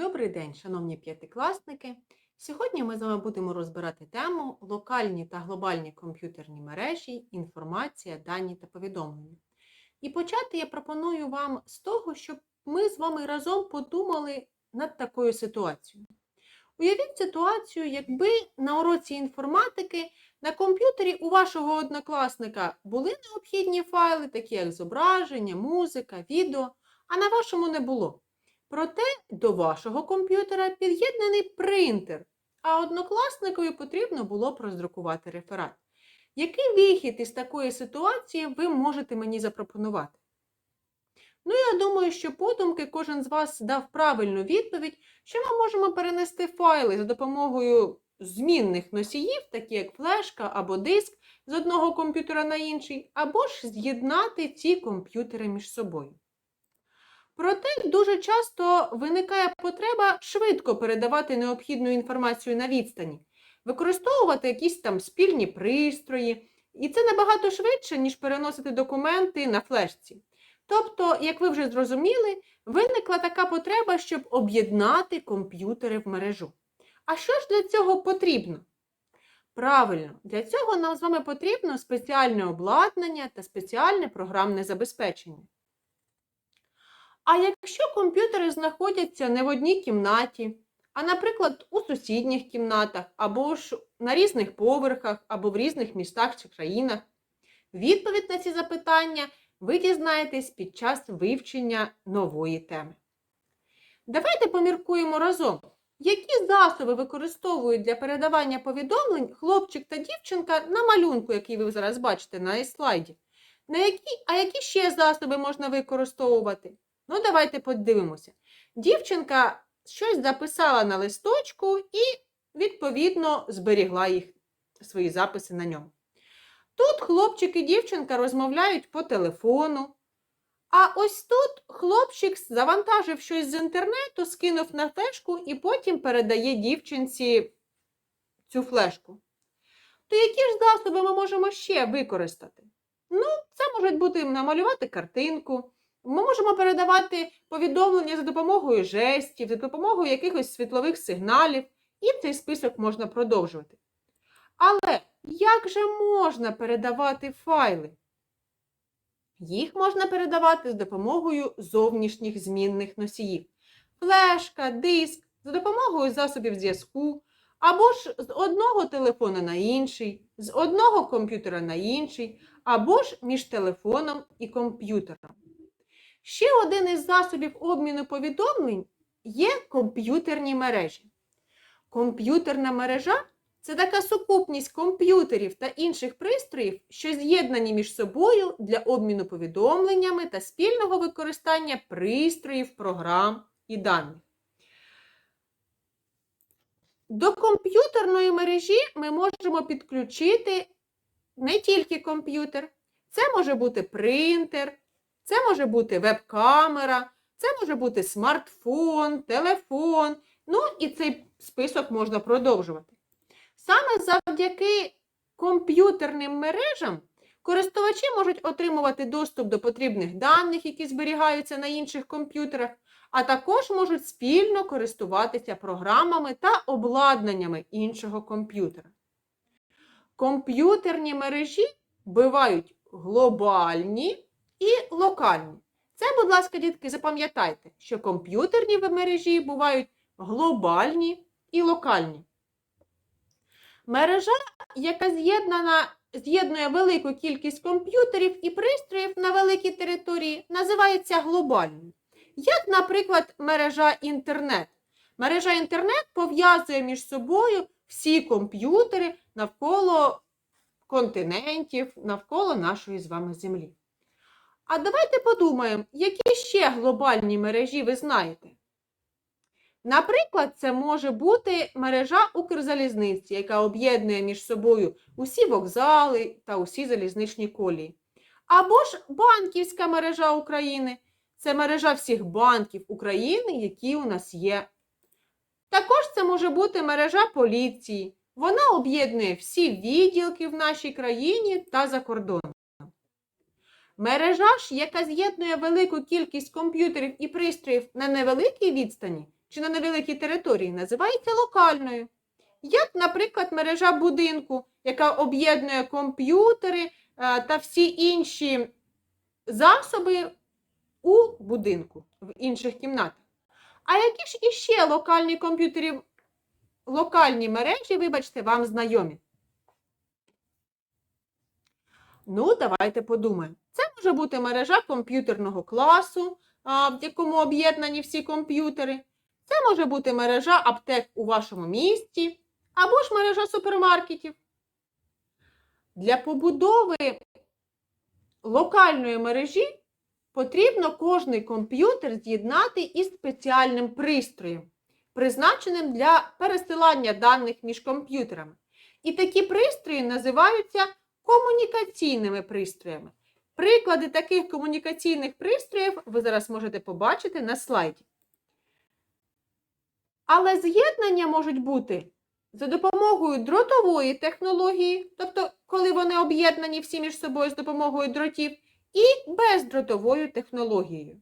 Добрий день, шановні п'ятикласники! Сьогодні ми з вами будемо розбирати тему локальні та глобальні комп'ютерні мережі, інформація, дані та повідомлення. І почати я пропоную вам з того, щоб ми з вами разом подумали над такою ситуацією. Уявіть ситуацію, якби на уроці інформатики на комп'ютері у вашого однокласника були необхідні файли, такі як зображення, музика, відео, а на вашому не було. Проте до вашого комп'ютера під'єднаний принтер, а однокласникові потрібно було б роздрукувати реферат. Який вихід із такої ситуації ви можете мені запропонувати? Ну, я думаю, що подумки кожен з вас дав правильну відповідь, що ми можемо перенести файли за допомогою змінних носіїв, такі як флешка або диск, з одного комп'ютера на інший, або ж з'єднати ці комп'ютери між собою. Дуже часто виникає потреба швидко передавати необхідну інформацію на відстані, використовувати якісь там спільні пристрої, і це набагато швидше, ніж переносити документи на флешці. Тобто, як ви вже зрозуміли, виникла така потреба, щоб об'єднати комп'ютери в мережу. А що ж для цього потрібно? Правильно, для цього нам з вами потрібно спеціальне обладнання та спеціальне програмне забезпечення. А якщо комп'ютери знаходяться не в одній кімнаті, а, наприклад, у сусідніх кімнатах, або ж на різних поверхах, або в різних містах чи країнах, відповідь на ці запитання ви дізнаєтесь під час вивчення нової теми. Давайте поміркуємо разом, які засоби використовують для передавання повідомлень хлопчик та дівчинка на малюнку, який ви зараз бачите на слайді. На які, а які ще засоби можна використовувати? Ну, давайте подивимося. Дівчинка щось записала на листочку і, відповідно, зберігла їх, свої записи на ньому. Тут хлопчик і дівчинка розмовляють по телефону. А ось тут хлопчик завантажив щось з інтернету, скинув на флешку і потім передає дівчинці цю флешку. То які ж засоби ми можемо ще використати? Ну, це можуть бути намалювати картинку. Ми можемо передавати повідомлення за допомогою жестів, за допомогою якихось світлових сигналів, і цей список можна продовжувати. Але як же можна передавати файли? Їх можна передавати з допомогою зовнішніх змінних носіїв. Флешка, диск, за допомогою засобів зв'язку, або ж з одного телефона на інший, з одного комп'ютера на інший, або ж між телефоном і комп'ютером. Ще один із засобів обміну повідомлень є комп'ютерні мережі. Комп'ютерна мережа це така сукупність комп'ютерів та інших пристроїв, що з'єднані між собою для обміну повідомленнями та спільного використання пристроїв, програм і даних. До комп'ютерної мережі ми можемо підключити не тільки комп'ютер, це може бути принтер, це може бути веб-камера, це може бути смартфон, телефон. Ну і цей список можна продовжувати. Саме завдяки комп'ютерним мережам користувачі можуть отримувати доступ до потрібних даних, які зберігаються на інших комп'ютерах, а також можуть спільно користуватися програмами та обладнаннями іншого комп'ютера. Комп'ютерні мережі бувають глобальні і локальні. Це, будь ласка, дітки, запам'ятайте, що комп'ютерні мережі бувають глобальні і локальні. Мережа, яка з'єднана, з'єднує велику кількість комп'ютерів і пристроїв на великій території, називається глобальною. Як, наприклад, мережа інтернет. Мережа інтернет пов'язує між собою всі комп'ютери навколо континентів, навколо нашої з вами землі. А давайте подумаємо, які ще глобальні мережі ви знаєте. Наприклад, це може бути мережа Укрзалізниці, яка об'єднує між собою усі вокзали та усі залізничні колії. Або ж банківська мережа України це мережа всіх банків України, які у нас є. Також це може бути мережа поліції. Вона об'єднує всі відділки в нашій країні та за кордоном. Мережа ж, яка з'єднує велику кількість комп'ютерів і пристроїв на невеликій відстані, чи на невеликій території називається локальною. Як, наприклад, мережа будинку, яка об'єднує комп'ютери е, та всі інші засоби у будинку в інших кімнатах. А які ж іще локальні комп'ютери, локальні мережі, вибачте, вам знайомі? Ну, давайте подумаємо. Це може бути мережа комп'ютерного класу, в якому об'єднані всі комп'ютери. Це може бути мережа аптек у вашому місті, або ж мережа супермаркетів. Для побудови локальної мережі потрібно кожний комп'ютер з'єднати із спеціальним пристроєм, призначеним для пересилання даних між комп'ютерами. І такі пристрої називаються комунікаційними пристроями. Приклади таких комунікаційних пристроїв ви зараз можете побачити на слайді. Але з'єднання можуть бути за допомогою дротової технології, тобто, коли вони об'єднані всі між собою з допомогою дротів, і бездротовою технологією,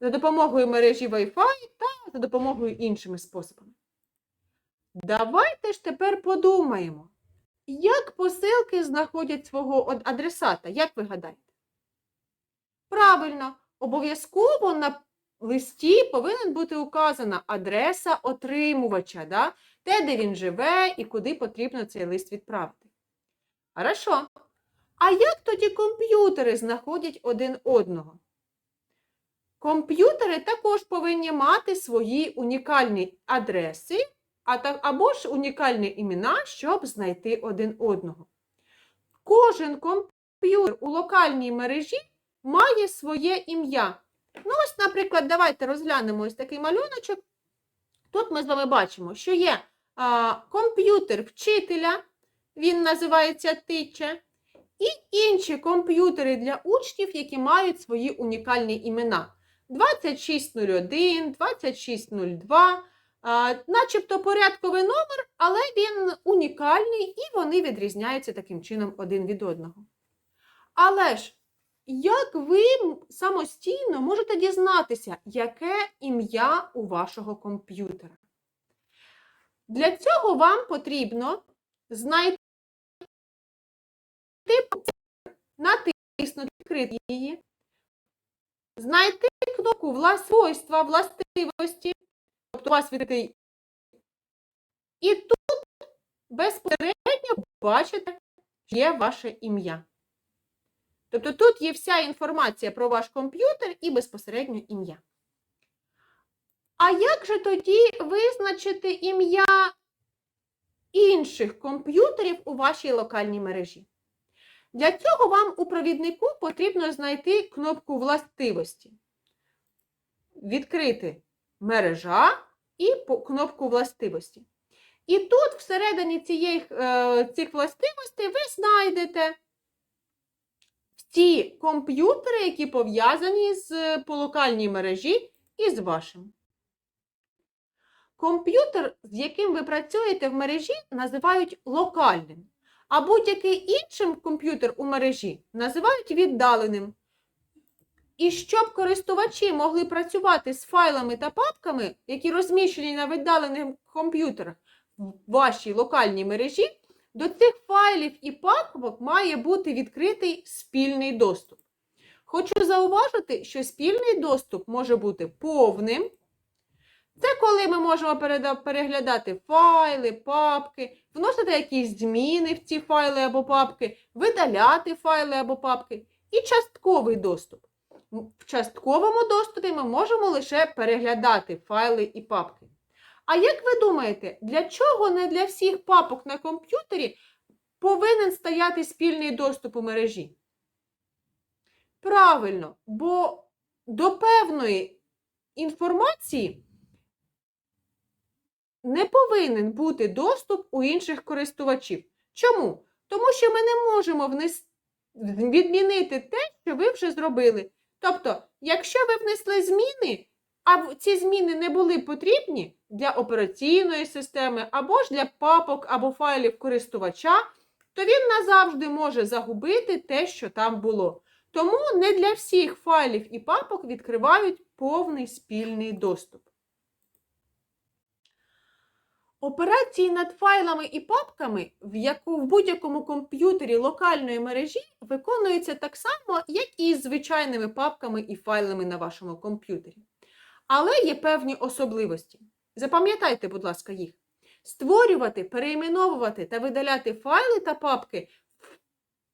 за допомогою мережі Wi-Fi та за допомогою іншими способами. Давайте ж тепер подумаємо, як посилки знаходять свого адресата, як ви гадаєте? Правильно, обов'язково на листі повинен бути указана адреса отримувача, да? те, де він живе і куди потрібно цей лист відправити. Хорошо. А як тоді комп'ютери знаходять один одного? Комп'ютери також повинні мати свої унікальні адреси, а та, або ж унікальні імена, щоб знайти один одного. Кожен комп'ютер у локальній мережі має своє ім'я. Ну, ось, наприклад, давайте розглянемо ось такий малюночок. Тут ми з вами бачимо, що є а, комп'ютер вчителя, він називається Тича, і інші комп'ютери для учнів, які мають свої унікальні імена. 2601, 2602, а, начебто порядковий номер, але він унікальний і вони відрізняються таким чином один від одного. Але ж, як ви самостійно можете дізнатися, яке ім'я у вашого комп'ютера? Для цього вам потрібно знайти натиснути, відкрити її, знайти кнопку «Вла- свойства властивості, тобто у вас відкритий. І тут безпосередньо бачите, що є ваше ім'я. Тобто тут є вся інформація про ваш комп'ютер і безпосередньо ім'я. А як же тоді визначити ім'я інших комп'ютерів у вашій локальній мережі? Для цього вам у провіднику потрібно знайти кнопку властивості, відкрити мережа і кнопку властивості. І тут всередині цієї, е, цих властивостей ви знайдете ті комп'ютери, які пов'язані з по локальній мережі і з вашим. Комп'ютер, з яким ви працюєте в мережі, називають локальним, а будь-який інший комп'ютер у мережі називають віддаленим. І щоб користувачі могли працювати з файлами та папками, які розміщені на віддалених комп'ютерах в вашій локальній мережі, до цих файлів і папок має бути відкритий спільний доступ. Хочу зауважити, що спільний доступ може бути повним. Це коли ми можемо переглядати файли, папки, вносити якісь зміни в ці файли або папки, видаляти файли або папки. І частковий доступ. В частковому доступі ми можемо лише переглядати файли і папки. А як ви думаєте, для чого не для всіх папок на комп'ютері повинен стояти спільний доступ у мережі? Правильно, бо до певної інформації не повинен бути доступ у інших користувачів. Чому? Тому що ми не можемо внес... відмінити те, що ви вже зробили. Тобто, якщо ви внесли зміни, а ці зміни не були потрібні для операційної системи, або ж для папок або файлів користувача, то він назавжди може загубити те, що там було. Тому не для всіх файлів і папок відкривають повний спільний доступ. Операції над файлами і папками в, яку, в будь-якому комп'ютері локальної мережі виконуються так само, як і з звичайними папками і файлами на вашому комп'ютері. Але є певні особливості. Запам'ятайте, будь ласка, їх. Створювати, перейменовувати та видаляти файли та папки в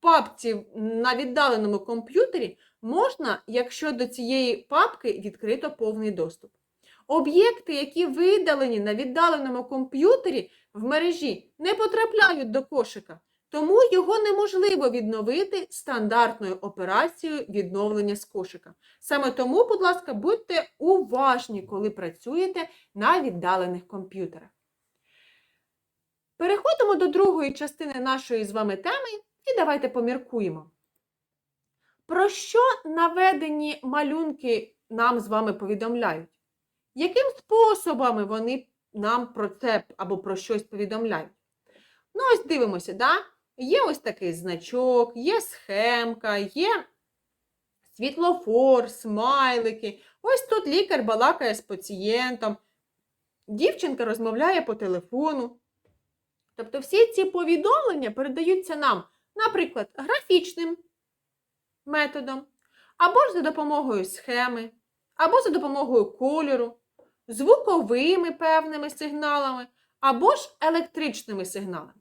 папці на віддаленому комп'ютері можна, якщо до цієї папки відкрито повний доступ. Об'єкти, які видалені на віддаленому комп'ютері в мережі, не потрапляють до кошика, тому його неможливо відновити стандартною операцією відновлення з кошика. Саме тому, будь ласка, будьте уважні, коли працюєте на віддалених комп'ютерах. Переходимо до другої частини нашої з вами теми і давайте поміркуємо. Про що наведені малюнки нам з вами повідомляють? Яким способами вони нам про це або про щось повідомляють? Ну, ось дивимося, да? є ось такий значок, є схемка, є світлофор, смайлики. Ось тут лікар балакає з пацієнтом, дівчинка розмовляє по телефону. Тобто всі ці повідомлення передаються нам, наприклад, графічним методом, або ж за допомогою схеми, або за допомогою кольору, звуковими певними сигналами, або ж електричними сигналами.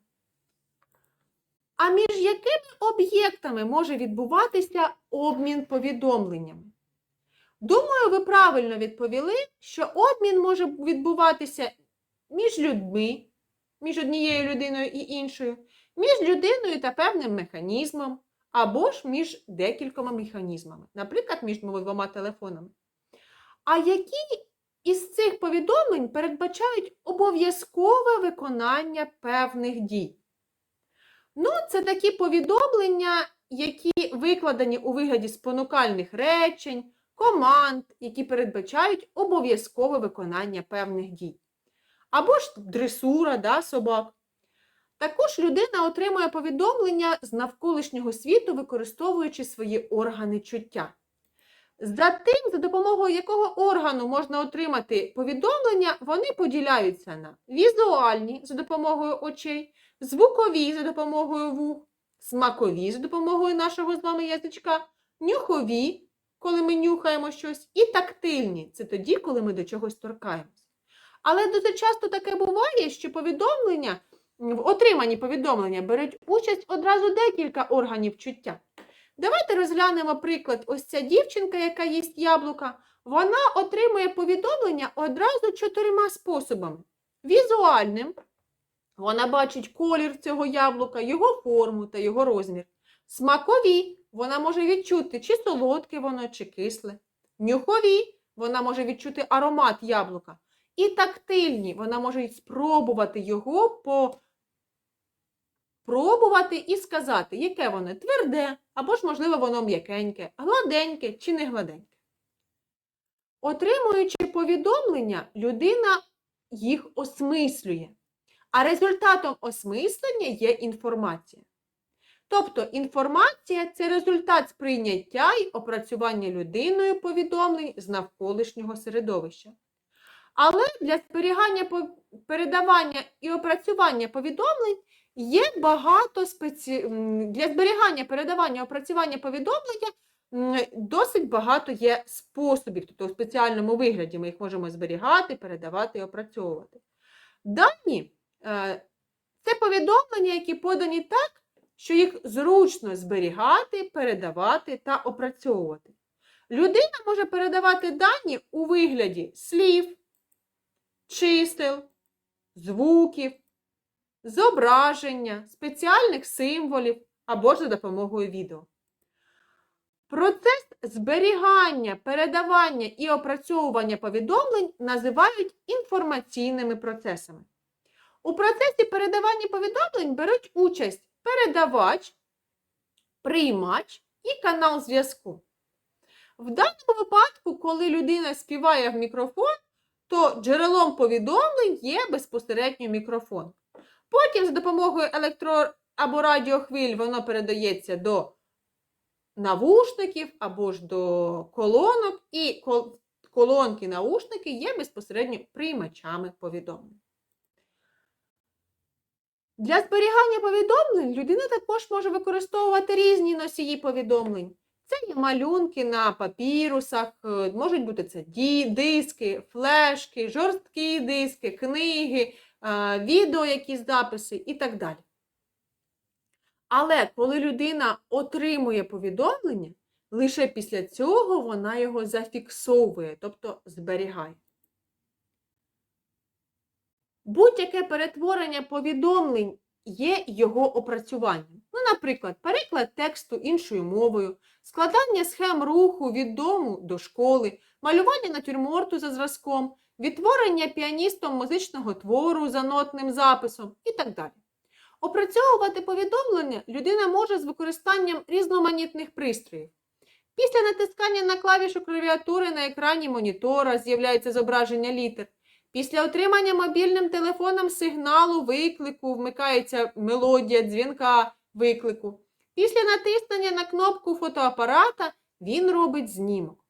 А між якими об'єктами може відбуватися обмін повідомленнями? Думаю, ви правильно відповіли, що обмін може відбуватися між людьми, між однією людиною і іншою, між людиною та певним механізмом, або ж між декількома механізмами, наприклад, між двома телефонами. А які із цих повідомлень передбачають обов'язкове виконання певних дій? Ну, це такі повідомлення, які викладені у вигляді спонукальних речень, команд, які передбачають обов'язкове виконання певних дій. Або ж дресура да, собак. Також людина отримує повідомлення з навколишнього світу, використовуючи свої органи чуття. За тим, за допомогою якого органу можна отримати повідомлення, вони поділяються на візуальні за допомогою очей, звукові за допомогою вух, смакові за допомогою нашого з вами язичка, нюхові, коли ми нюхаємо щось, і тактильні це тоді, коли ми до чогось торкаємось. Але дуже часто таке буває, що повідомлення, в отриманні повідомлення беруть участь одразу декілька органів чуття. Давайте розглянемо приклад. Ось ця дівчинка, яка їсть яблука, вона отримує повідомлення одразу чотирма способами. Візуальним, вона бачить колір цього яблука, його форму та його розмір. Смакові, вона може відчути, чи солодке воно, чи кисле. Нюхові, вона може відчути аромат яблука. І тактильні, вона може спробувати його по пробувати і сказати, яке воно тверде, або ж, можливо, воно м'якеньке, гладеньке чи не гладеньке. Отримуючи повідомлення, людина їх осмислює. А результатом осмислення є інформація. Тобто інформація це результат сприйняття і опрацювання людиною повідомлень з навколишнього середовища. Але для зберігання, передавання і опрацювання повідомлень Є багато спеці... для зберігання, передавання, опрацювання повідомлення досить багато є способів, тобто у спеціальному вигляді ми їх можемо зберігати, передавати і опрацьовувати. Дані е, це повідомлення, які подані так, що їх зручно зберігати, передавати та опрацьовувати. Людина може передавати дані у вигляді слів, чисел, звуків зображення, спеціальних символів або ж за допомогою відео. Процес зберігання, передавання і опрацьовування повідомлень називають інформаційними процесами. У процесі передавання повідомлень беруть участь передавач, приймач і канал зв'язку. В даному випадку, коли людина співає в мікрофон, то джерелом повідомлень є безпосередньо мікрофон. Потім за допомогою електро або радіохвиль воно передається до навушників або ж до колонок, і колонки наушники є безпосередньо приймачами повідомлень. Для зберігання повідомлень людина також може використовувати різні носії повідомлень. Це є малюнки на папірусах, е, можуть бути це диски, флешки, жорсткі диски, книги, відео, якісь записи і так далі. Але коли людина отримує повідомлення, лише після цього вона його зафіксовує, тобто зберігає. Будь-яке перетворення повідомлень є його опрацюванням. Ну, наприклад, переклад тексту іншою мовою, складання схем руху від дому до школи, малювання натюрморту за зразком, відтворення піаністом музичного твору за нотним записом і так далі. Опрацьовувати повідомлення людина може з використанням різноманітних пристроїв. Після натискання на клавішу клавіатури на екрані монітора з'являється зображення літер. Після отримання мобільним телефоном сигналу виклику вмикається мелодія дзвінка виклику. Після натиснення на кнопку фотоапарата він робить знімок.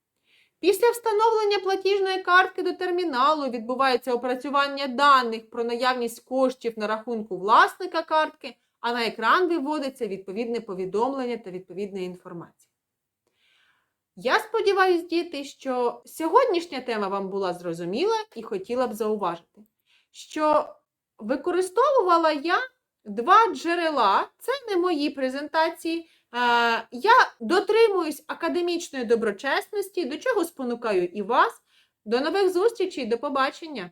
Після встановлення платіжної картки до терміналу відбувається опрацювання даних про наявність коштів на рахунку власника картки, а на екран виводиться відповідне повідомлення та відповідна інформація. Я сподіваюся, діти, що сьогоднішня тема вам була зрозуміла і хотіла б зауважити, що використовувала я два джерела, це не мої презентації. Е, Я дотримуюсь академічної доброчесності, до чого спонукаю і вас. До нових зустрічей, до побачення!